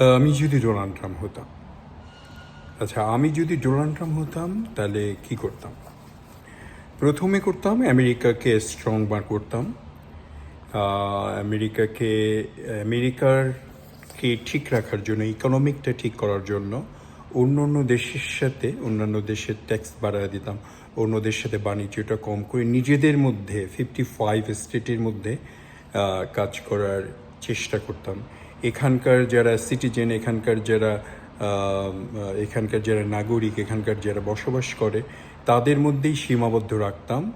আমি যদি Donald Trump হতাম। আচ্ছা আমি যদি ডোনাল্ড ট্রাম্প হতাম, তাহলে কি করতাম? প্রথমে করতাম আমেরিকাকে স্ট্রং বার করতাম। আমেরিকাকে আমেরিকারকে ঠিক রাখার জন্য ইকোনমিকটা ঠিক করার জন্য অন্য অন্য দেশের সাথে, অন্যান্য দেশের ট্যাক্স বাড়ায় দিতাম। অন্য দেশের সাথে বাণিজ্যটা কম করে নিজেদের মধ্যে ফিফটি ফাইভ স্টেটের মধ্যে কাজ করার চেষ্টা করতাম। এখানকার যারা সিটিজেন এখানকার যারা এখানকার যারা নাগরিক, এখানকার যারা বসবাস করে, তাদের মধ্যেই সীমাবদ্ধ রাখতাম।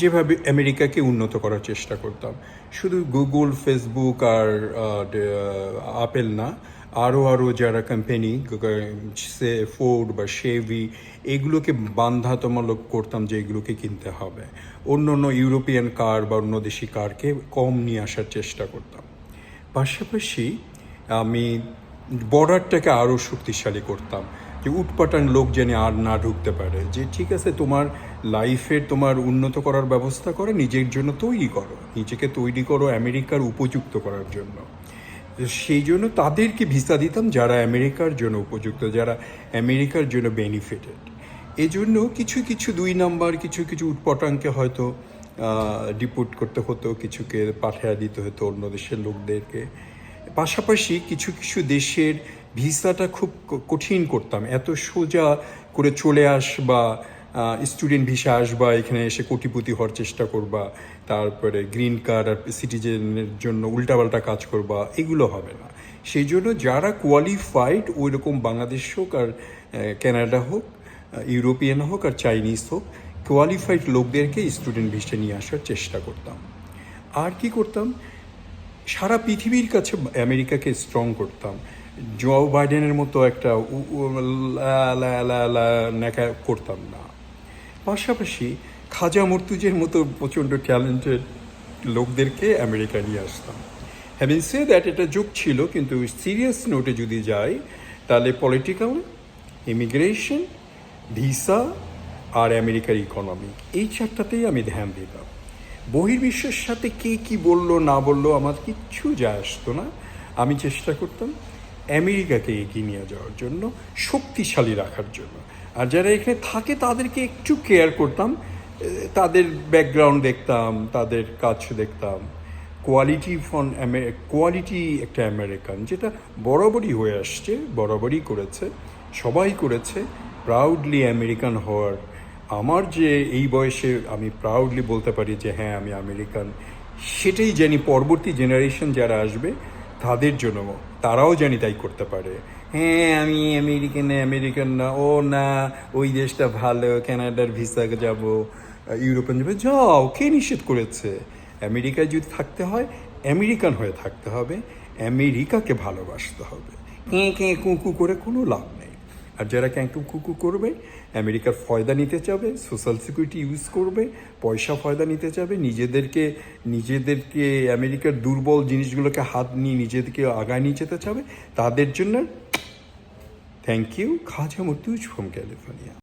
যেভাবে আমেরিকাকে উন্নত করার চেষ্টা করতাম। শুধু গুগল ফেসবুক আর আপেল না আরও আরও যারা কোম্পানি সে ফোর্ড বা শেভি এগুলোকে বান্ধাত্মূলক করতাম যে এগুলোকে কিনতে হবে। অন্য অন্য ইউরোপিয়ান কার বা অন্য দেশি কারকে কম নিয়ে আসার চেষ্টা করতাম। পাশাপাশি আমি বর্ডারটাকে আরও শক্তিশালী করতাম যে উটপাটান লোক যেন আর না ঢুকতে পারে, যে ঠিক আছে তোমার লাইফের তোমার উন্নত করার ব্যবস্থা করো, নিজের জন্য তৈরি করো, নিজেকে তৈরি করো আমেরিকার উপযুক্ত করার জন্য। সেই জন্য তাদেরকে ভিসা দিতাম যারা আমেরিকার জন্য উপযুক্ত, যারা আমেরিকার জন্য বেনিফিটেড এজন্য কিছু কিছু দুই নাম্বার, কিছু কিছু উৎপটাঙ্কে হয়তো ডিপোর্ট করতে হতো, কিছুকে পাঠিয়ে দিতে হতো অন্য দেশের লোকদেরকে। পাশাপাশি কিছু কিছু দেশের ভিসাটা খুব কঠিন করতাম। এত সোজা করে চলে আস বা স্টুডেন্ট ভিসা আসবা, এখানে এসে কোটিপতি হওয়ার চেষ্টা করবা, তারপরে গ্রিন কার্ড আর সিটিজেনের জন্য উল্টাপাল্টা কাজ করবা, এগুলো হবে না। সেই জন্য যারা কোয়ালিফাইড ওই রকম বাংলাদেশ হোক আর কানাডা হোক ইউরোপিয়ান হোক আর চাইনিজ হোক কোয়ালিফাইড লোকদেরকে স্টুডেন্ট ভিসা নিয়ে আসার চেষ্টা করতাম। আর কি করতাম? সারা পৃথিবীর কাছে আমেরিকাকে স্ট্রং করতাম। জো বাইডেনের মতো একটা ন্যাকা করতাম না। পাশাপাশি খাজা মর্তুজের মতো প্রচণ্ড ট্যালেন্টেড লোকদেরকে আমেরিকা নিয়ে আসতাম। হ্যাভিং সে দ্যাট এটা যোগ ছিল, কিন্তু সিরিয়াস নোটে যদি যাই, তাহলে পলিটিক্যাল ইমিগ্রেশন ভিসা আর আমেরিকার ইকোনমি এই চারটাতেই আমি ধ্যান দিতাম বহির্বিশ্বের সাথে কে কি বলল, না বলল, আমার কিচ্ছু যায় আসতো না। আমি চেষ্টা করতাম আমেরিকাকে এগিয়ে নিয়ে যাওয়ার জন্য, শক্তিশালী রাখার জন্য। আর যারা এখানে থাকে, তাদেরকে একটু কেয়ার করতাম। তাদের ব্যাকগ্রাউন্ড দেখতাম, তাদের কাজ দেখতাম। কোয়ালিটি ফন কোয়ালিটি একটা আমেরিকান যেটা বরাবরই হয়ে আসছে, বরাবরই করেছে, সবাই করেছে প্রাউডলি আমেরিকান হওয়ার। আমার যে এই বয়সে আমি প্রাউডলি বলতে পারি যে হ্যাঁ আমি আমেরিকান সেটাই জানি পরবর্তী জেনারেশন যারা আসবে, তাদের জন্য, তারাও জানি তাই করতে পারে। হ্যাঁ আমি আমেরিকান আমেরিকান না, ও না, ওই দেশটা ভালো, কানাডার ভিসা যাব, ইউরোপিয়ান যাবে, যাও, কে নিষেধ করেছে? আমেরিকায় যদি থাকতে হয়, আমেরিকান হয়ে থাকতে হবে, আমেরিকাকে ভালোবাসতে হবে। কে কে কুকু করে কোনো লাভ নেই। আর যারা ক্যাঙ্কু কুকু করবে, আমেরিকার ফয়দা নিতে চাবে, সোশ্যাল সিকিউরিটি ইউজ করবে, পয়সা ফয়দা নিতে চাবে, নিজেদেরকে নিজেদেরকে, আমেরিকার দুর্বল জিনিসগুলোকে হাত নিয়ে নিজেদেরকে আগায় নিয়ে যেতে চাবে, তাদের জন্য thank you Khaja Motuj from California